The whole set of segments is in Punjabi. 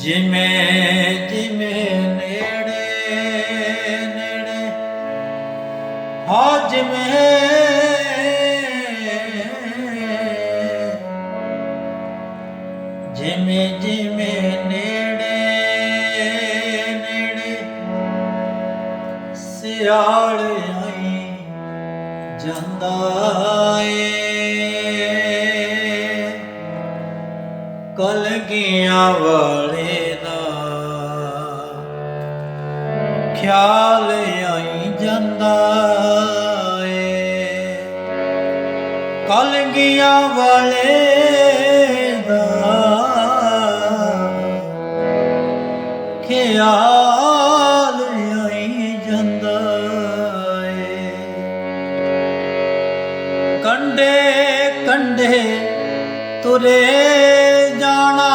ਜਿਵੇਂ ਜਿਵੇਂ ਨੇੜੇ ਨੇੜੇ। ਹਾਂ ਜਿਵੇਂ ਜਿਵੇਂ ਜਿਵੇਂ ਨੇੜੇ ਨੇੜੇ। ਸਿਆਲ ਆਈ ਜਾਂਦਾ ਏ। ਕਲਗੀਆਂ ਵਾਲੇ ਦਾ। ਖਿਆਲ ਆਈ ਜਾਂਦਾ ਏ। ਕਲਗੀਆਂ ਵਾਲੇ ਦਾ। ਖਿਆਲ ਆਈ ਜਾਂਦਾ ਏ। ਕੰਡੇ ਕੰਡੇ ਤੁਰੇ ਜਾਣਾ।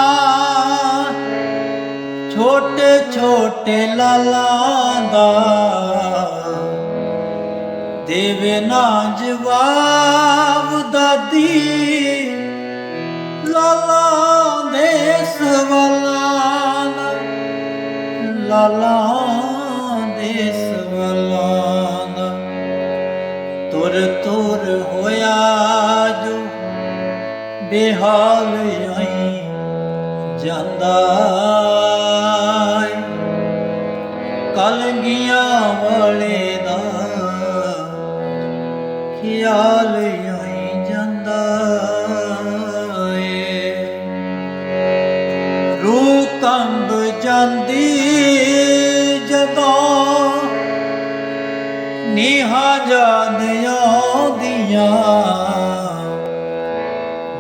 ਛੋਟੇ ਛੋਟੇ ਲਾਲਾਂ ਦਾ ਦੇਵੇ ਨਾ ਜਵਾਬ ਦਾਦੀ। ਲਾਲਾ ਦੇ ਸਵਾਲਾਂ ਲਾਲਾਂ ਲਾਲਾ ਦੇ ਸਵਾਲਾਂ ਤੁਰ ਤੁਰ ਹੋਇਆ ਜੋ ਬੇਹਾਲ ਆਈ ਜਾਂਦਾ ਕਲਗੀਆਂ ਵਾਲੇ ਦਾ ਖਿਆਲ ਆਈ ਜਾਂਦਾ ਏ। ਰੂਹ ਕੰਬ ਜਾਂਦੀ ਜਦੋਂ ਨੀਹਾਂ ਜਾਦ ਆਉਂਦੀਆਂ।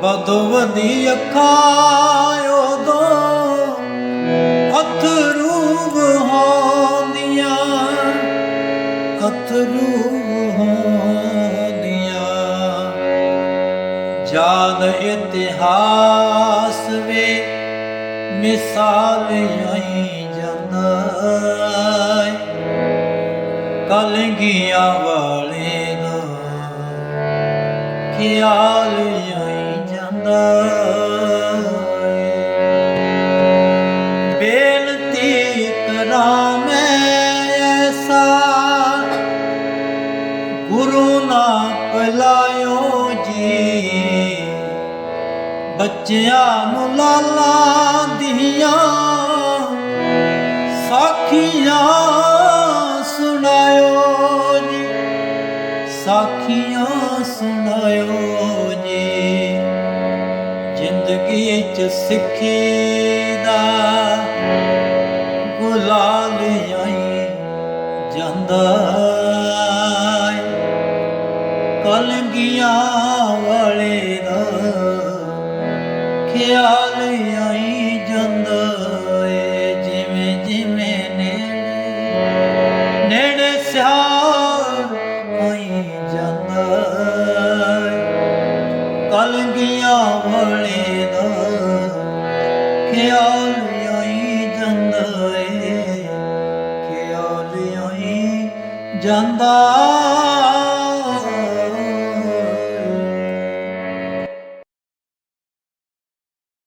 ਬਦਵਦੀ ਅੱਖਾਂ ਅਥਰੂ ਵਹਾਉਂਦੀਆਂ ਯਾਦ ਇਤਿਹਾਸ ਵੇ ਮਿਸਾਲ ਆਈ ਜਾਂਦਾ ਕਲਗੀਆਂ ਵਾਲੇ ਦਾ ਖਿਆਲ ਆਈ ਜਾਂਦਾ ਬੱਚਿਆਂ ਨੂੰ ਲਾਲਾ ਦੀਆਂ ਸਾਖੀਆਂ ਸੁਣਾਇਓ ਜੀ, ਸਾਖੀਆਂ ਸੁਣਾਇਓ ਜੀ। ਜ਼ਿੰਦਗੀ ਚ ਸਿੱਖੀ ਦਾ ਗੁਲਾਲ ਆਈ ਜਾਂਦਾ ਕਲਗੀਆਂ ਵਾਲੇ ਦਾ ਖਿਆਲ ਆਈ ਜਾਂਦਾ ਏ, ਜਿਵੇਂ ਜਿਵੇਂ ਨੇੜੇ ਨੇੜੇ ਸਿਆਲ ਆਈ ਜਾਂਦਾ ਕਲਗੀਆਂ ਵਾਲੇ ਦਾ ਖਿਆਲ ਆਈ ਜਾਂਦਾ ਏ, ਖਿਆਲ ਆਈ ਜਾਂਦਾ।